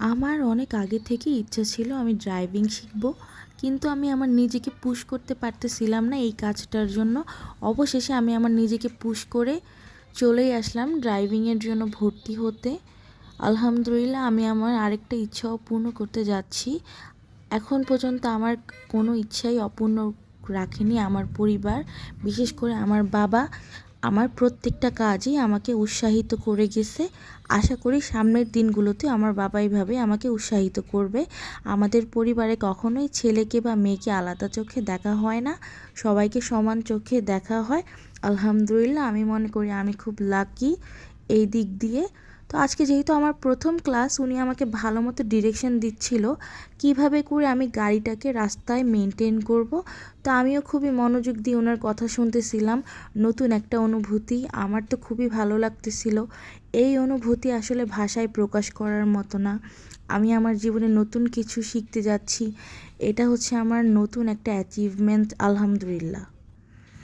আমার অনেক আগে থেকেই ইচ্ছা ছিল আমি ড্রাইভিং শিখব, কিন্তু আমি আমার নিজেকে পুশ করতে পারতেছিলাম না এই কাজটার জন্য। অবশেষে আমি আমার নিজেকে পুশ করে চলেই আসলাম ড্রাইভিংয়ের জন্য ভর্তি হতে। আলহামদুলিল্লাহ আমি আমার আরেকটা ইচ্ছাও পূর্ণ করতে যাচ্ছি। এখন পর্যন্ত আমার কোনো ইচ্ছাই অপূর্ণ রাখেনি আমার পরিবার, বিশেষ করে আমার বাবা। আমার প্রত্যেকটা কাজই আমাকে উৎসাহিত করে গেছে। আশা করি সামনের দিনগুলোতে আমার বাবা এইভাবে আমাকে উৎসাহিত করবে। আমাদের পরিবারে কখনোই ছেলেকে বা মেয়েকে আলাদা চোখে দেখা হয় না। সবাইকে সমান চোখে দেখা হয়। আলহামদুলিল্লাহ, আমি মনে করি আমি খুব লাকি এই দিক দিয়ে। তো আজকে যেহেতু আমার প্রথম ক্লাস, উনি আমাকে ভালো মতো ডিরেকশন দিচ্ছিল কীভাবে করে আমি গাড়িটাকে রাস্তায় মেনটেন করব। তো আমিও খুবই মনোযোগ দিয়ে ওনার কথা শুনতেছিলাম। নতুন একটা অনুভূতি, আমার তো খুবই ভালো লাগতেছিল। এই অনুভূতি আসলে ভাষায় প্রকাশ করার মতো না। আমি আমার জীবনে নতুন কিছু শিখতে যাচ্ছি। এটা হচ্ছে আমার নতুন একটা অ্যাচিভমেন্ট আলহামদুলিল্লাহ।